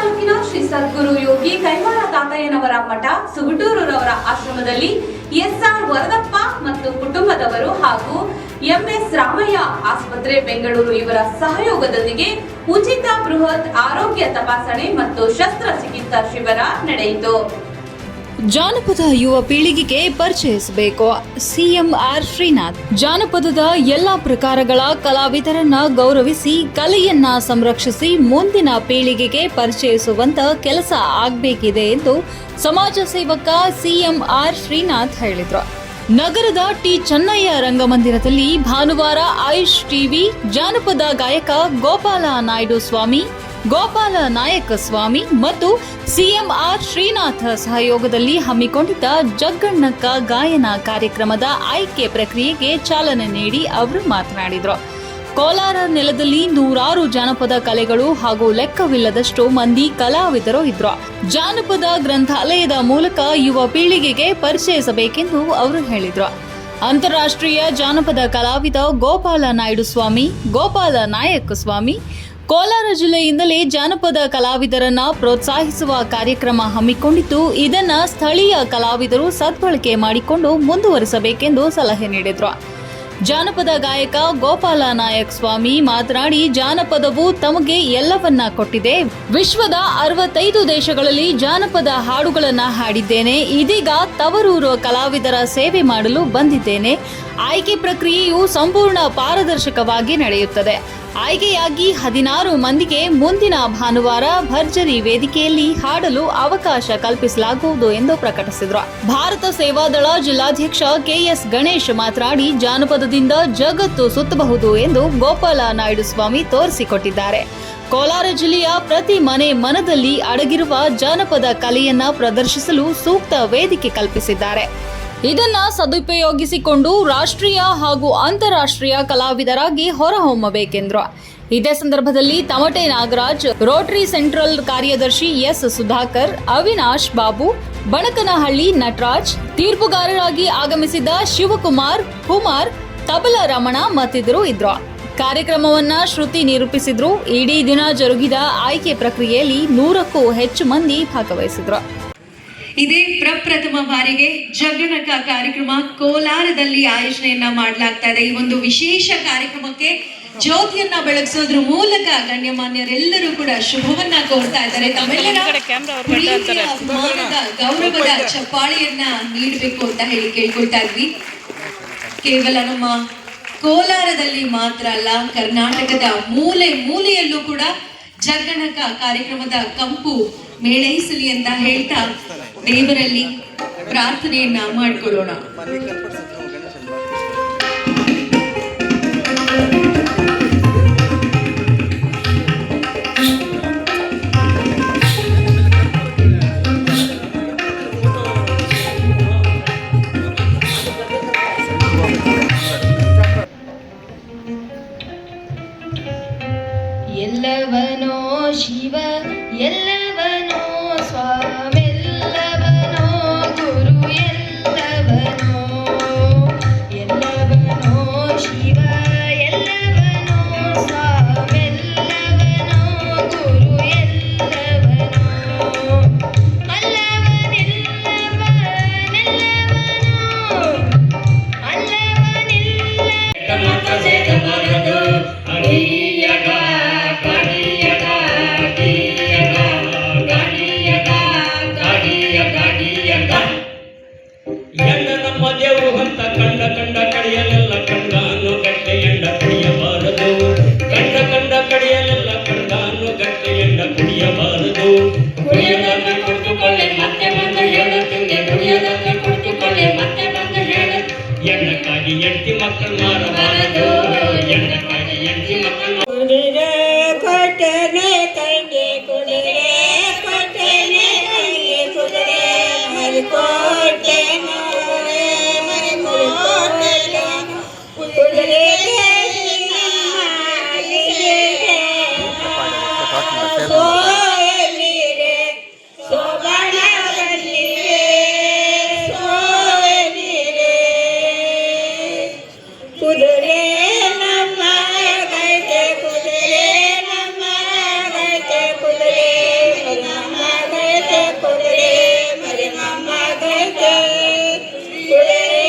ತಾಲೂಕಿನ ಶ್ರೀ ಸದ್ಗುರು ಯೋಗಿ ಕೈವಾರ ತಾತಯ್ಯನವರ ಮಠ ಸುಗುಟೂರುರವರ ಆಶ್ರಮದಲ್ಲಿ ಎಸ್ಆರ್ ವರದಪ್ಪ ಮತ್ತು ಕುಟುಂಬದವರು ಹಾಗೂ ಎಂಎಸ್ ರಾಮಯ್ಯ ಆಸ್ಪತ್ರೆ, ಬೆಂಗಳೂರು ಇವರ ಸಹಯೋಗದೊಂದಿಗೆ ಉಚಿತ ಬೃಹತ್ ಆರೋಗ್ಯ ತಪಾಸಣೆ ಮತ್ತು ಶಸ್ತ್ರಚಿಕಿತ್ಸಾ ಶಿಬಿರ ನಡೆಯಿತು. ಜಾನಪದ ಯುವ ಪೀಳಿಗೆಗೆ ಪರಿಚಯಿಸಬೇಕು. ಸಿಎಂ ಆರ್ ಶ್ರೀನಾಥ್ ಜಾನಪದದ ಎಲ್ಲಾ ಪ್ರಕಾರಗಳ ಕಲಾವಿದರನ್ನ ಗೌರವಿಸಿ, ಕಲೆಯನ್ನ ಸಂರಕ್ಷಿಸಿ ಮುಂದಿನ ಪೀಳಿಗೆಗೆ ಪರಿಚಯಿಸುವಂತ ಕೆಲಸ ಆಗಬೇಕಿದೆ ಎಂದು ಸಮಾಜ ಸೇವಕ ಸಿಎಂ ಆರ್ ಶ್ರೀನಾಥ್ ಹೇಳಿದರು. ನಗರದ ಟಿ ಚೆನ್ನಯ್ಯ ರಂಗಮಂದಿರದಲ್ಲಿ ಭಾನುವಾರ ಆಯುಷ್ ಟಿವಿ ಜಾನಪದ ಗಾಯಕ ಗೋಪಾಲ ನಾಯ್ಡು ಸ್ವಾಮಿ ಗೋಪಾಲ ನಾಯಕ ಸ್ವಾಮಿ ಮತ್ತು ಸಿಎಂಆರ್ ಶ್ರೀನಾಥ ಸಹಯೋಗದಲ್ಲಿ ಹಮ್ಮಿಕೊಂಡಿದ್ದ ಜಗ್ಗಣ್ಣಕ್ಕ ಗಾಯನ ಕಾರ್ಯಕ್ರಮದ ಆಯ್ಕೆ ಪ್ರಕ್ರಿಯೆಗೆ ಚಾಲನೆ ನೀಡಿ ಅವರು ಮಾತನಾಡಿದರು. ಕೋಲಾರ ನೆಲದಲ್ಲಿ ನೂರಾರು ಜಾನಪದ ಕಲೆಗಳು ಹಾಗೂ ಲೆಕ್ಕವಿಲ್ಲದಷ್ಟು ಮಂದಿ ಕಲಾವಿದರು ಇದ್ರು. ಜಾನಪದ ಗ್ರಂಥಾಲಯದ ಮೂಲಕ ಯುವ ಪೀಳಿಗೆಗೆ ಪರಿಚಯಿಸಬೇಕೆಂದು ಅವರು ಹೇಳಿದರು. ಅಂತಾರಾಷ್ಟ್ರೀಯ ಜಾನಪದ ಕಲಾವಿದ ಗೋಪಾಲ ನಾಯ್ಡು ಸ್ವಾಮಿ, ಗೋಪಾಲ ನಾಯಕ್ ಸ್ವಾಮಿ ಕೋಲಾರ ಜಿಲ್ಲೆಯಿಂದಲೇ ಜಾನಪದ ಕಲಾವಿದರನ್ನ ಪ್ರೋತ್ಸಾಹಿಸುವ ಕಾರ್ಯಕ್ರಮ ಹಮ್ಮಿಕೊಂಡಿದ್ದು, ಇದನ್ನ ಸ್ಥಳೀಯ ಕಲಾವಿದರು ಸದ್ಬಳಕೆ ಮಾಡಿಕೊಂಡು ಮುಂದುವರಿಸಬೇಕೆಂದು ಸಲಹೆ ನೀಡಿದ್ರು. ಜಾನಪದ ಗಾಯಕ ಗೋಪಾಲ ನಾಯಕ್ ಸ್ವಾಮಿ ಮಾತನಾಡಿ, ಜಾನಪದವು ತಮಗೆ ಎಲ್ಲವನ್ನ ಕೊಟ್ಟಿದೆ. ವಿಶ್ವದ ಅರವತ್ತೈದು ದೇಶಗಳಲ್ಲಿ ಜಾನಪದ ಹಾಡುಗಳನ್ನ ಹಾಡಿದ್ದೇನೆ. ಇದೀಗ ತವರೂರು ಕಲಾವಿದರ ಸೇವೆ ಮಾಡಲು ಬಂದಿದ್ದೇನೆ. ಆಯ್ಕೆ ಪ್ರಕ್ರಿಯೆಯು ಸಂಪೂರ್ಣ ಪಾರದರ್ಶಕವಾಗಿ ನಡೆಯುತ್ತದೆ. ಆಯ್ಕೆಯಾಗಿ ಹದಿನಾರು ಮಂದಿಗೆ ಮುಂದಿನ ಭಾನುವಾರ ಭರ್ಜರಿ ವೇದಿಕೆಯಲ್ಲಿ ಹಾಡಲು ಅವಕಾಶ ಕಲ್ಪಿಸಲಾಗುವುದು ಎಂದು ಪ್ರಕಟಿಸಿದರು. ಭಾರತ ಸೇವಾದಳ ಜಿಲ್ಲಾಧ್ಯಕ್ಷ ಕೆಎಸ್ ಗಣೇಶ್ ಮಾತನಾಡಿ, ಜಾನಪದದಿಂದ ಜಗತ್ತು ಸುತ್ತಬಹುದು ಎಂದು ಗೋಪಾಲ ನಾಯ್ಡು ಸ್ವಾಮಿ ತೋರಿಸಿಕೊಟ್ಟಿದ್ದಾರೆ. ಕೋಲಾರ ಜಿಲ್ಲೆಯ ಪ್ರತಿ ಮನೆ ಮನದಲ್ಲಿ ಅಡಗಿರುವ ಜಾನಪದ ಕಲೆಯನ್ನ ಪ್ರದರ್ಶಿಸಲು ಸೂಕ್ತ ವೇದಿಕೆ ಕಲ್ಪಿಸಿದ್ದಾರೆ. ಇದನ್ನ ಸದುಪಯೋಗಿಸಿಕೊಂಡು ರಾಷ್ಟ್ರೀಯ ಹಾಗೂ ಅಂತಾರಾಷ್ಟ್ರೀಯ ಕಲಾವಿದರಾಗಿ ಹೊರಹೊಮ್ಮಬೇಕೆಂದ್ರು. ಇದೇ ಸಂದರ್ಭದಲ್ಲಿ ತಮಟೆ ನಾಗರಾಜ್, ರೋಟರಿ ಸೆಂಟ್ರಲ್ ಕಾರ್ಯದರ್ಶಿ ಎಸ್ ಸುಧಾಕರ್, ಅವಿನಾಶ್ ಬಾಬು, ಬಣಕನಹಳ್ಳಿ ನಟರಾಜ್, ತೀರ್ಪುಗಾರರಾಗಿ ಆಗಮಿಸಿದ ಶಿವಕುಮಾರ್, ಕುಮಾರ್, ತಬಲ ರಮಣ ಮತ್ತಿದ್ರು ಇದ್ರು. ಕಾರ್ಯಕ್ರಮವನ್ನ ಶ್ರುತಿ ನಿರೂಪಿಸಿದ್ರು. ಇಡೀ ದಿನ ಜರುಗಿದ ಆಯ್ಕೆ ಪ್ರಕ್ರಿಯೆಯಲ್ಲಿ ನೂರಕ್ಕೂ ಹೆಚ್ಚು ಮಂದಿ ಭಾಗವಹಿಸಿದ್ರು. ಇದೇ ಪ್ರಪ್ರಥಮ ಬಾರಿಗೆ ಜಗನಕ ಕಾರ್ಯಕ್ರಮ ಕೋಲಾರದಲ್ಲಿ ಆಯೋಜನೆಯನ್ನ ಮಾಡಲಾಗ್ತಾ ಇದೆ. ಈ ಒಂದು ವಿಶೇಷ ಕಾರ್ಯಕ್ರಮಕ್ಕೆ ಜ್ಯೋತಿಯನ್ನ ಬೆಳಗಿಸೋದ್ರ ಮೂಲಕ ಗಣ್ಯಮಾನ್ಯರೆಲ್ಲರೂ ಕೂಡ ಶುಭವನ್ನ ಕೋರ್ತಾ ಇದ್ದಾರೆ. ಗೌರವದ ಚಪ್ಪಾಳಿಯನ್ನ ನೀಡಬೇಕು ಅಂತ ಹೇಳಿ ಕೇಳ್ಕೊಳ್ತಾ ಇದ್ವಿ. ಕೇವಲ ನಮ್ಮ ಕೋಲಾರದಲ್ಲಿ ಮಾತ್ರ ಅಲ್ಲ ಕರ್ನಾಟಕದ ಮೂಲೆ ಮೂಲೆಯಲ್ಲೂ ಕೂಡ ಜಗ್ಗಣಕ ಕಾರ್ಯಕ್ರಮದ ಕಂಪು ಮೇಳೈಸಲಿ ಅಂತ ಹೇಳ್ತಾ ದೇವರಲ್ಲಿ ಪ್ರಾರ್ಥನೆಯನ್ನ ಮಾಡ್ಕೊಳ್ಳೋಣ